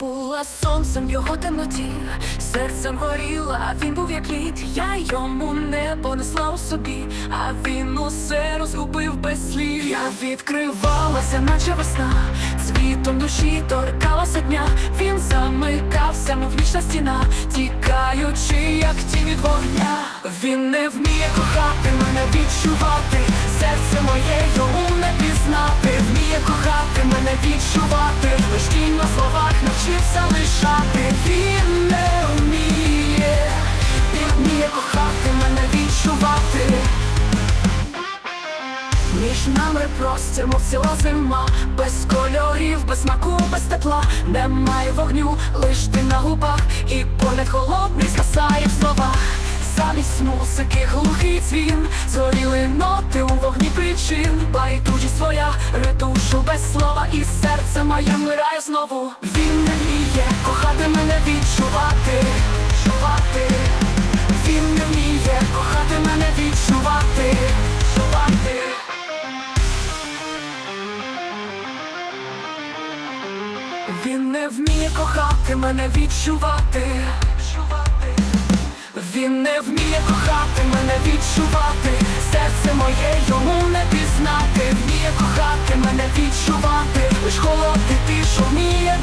була сонцем його темноті, серцем горіла, він був як лід. Я йому не понесла у собі, а він усе розгубив без слів. Я відкривалася, наче весна, цвітом душі торкалася дня. Він замикався, мов вічна стіна, тікаючи, як тінь від вогня. Він не вміє кохати мене відчувати, серце моє йому не пізнати, вміє кохати мене відчувати, лиш тінь на словах Між нами простір, мов ціла зима, без кольорів, без смаку, без тепла, немає вогню, лиш ти на губах, і погляд холодний згасає в словах. Замість музики глухий дзвін, згоріли ноти у вогні причин, байдужість своя, ретушу без слова, і серце моє вмирає знову. Він не вміє кохати мене відчувати. Він не вміє кохати мене відчувати. Він не вміє кохати мене відчувати. Серце моє йому не пізнати. Вміє кохати мене відчувати. Лиш холодний ти, що вміє